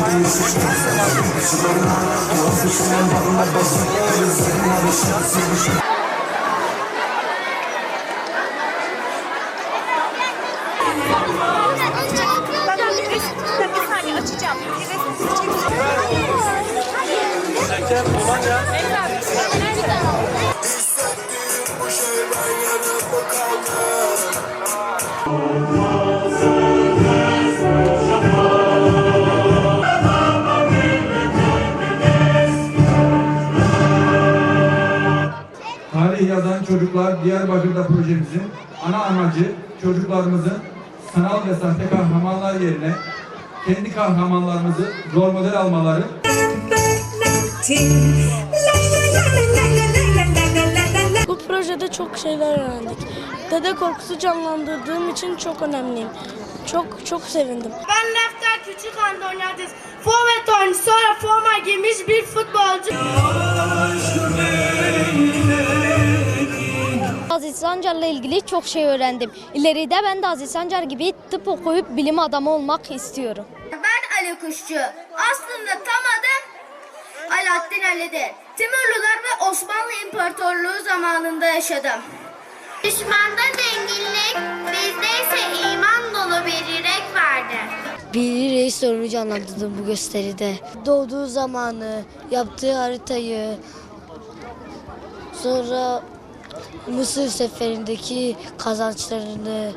Ben bir resim bir saniye açacağım. Bir resim çekeceğim. Tarih yazan çocuklar Diyarbakır'da projemizin ana amacı çocuklarımızın sanal ve sahte kahramanlar yerine kendi kahramanlarımızı rol model almaları Bu projede çok şeyler öğrendik. Dede korkusu canlandırdığım için çok önemliyim. Çok çok sevindim. Ben Lefter Küçük Andonyadis. Forvet oyuncu sonra forma giymiş bir futbolcu. Aziz Sancar'la ilgili çok şey öğrendim. İleride ben de Aziz Sancar gibi tıp okuyup bilim adamı olmak istiyorum. Ben Ali Kuşçu. Aslında tam adım Alaaddin Ali'dir. Timurlular ve Osmanlı İmparatorluğu zamanında yaşadım. Düşmanda zenginlik, bizde ise iman dolu bir yürek vardı. Bir reis sorunu canlandırdım bu gösteride. Doğduğu zamanı, yaptığı haritayı, sonra Mısır seferindeki kazançlarını,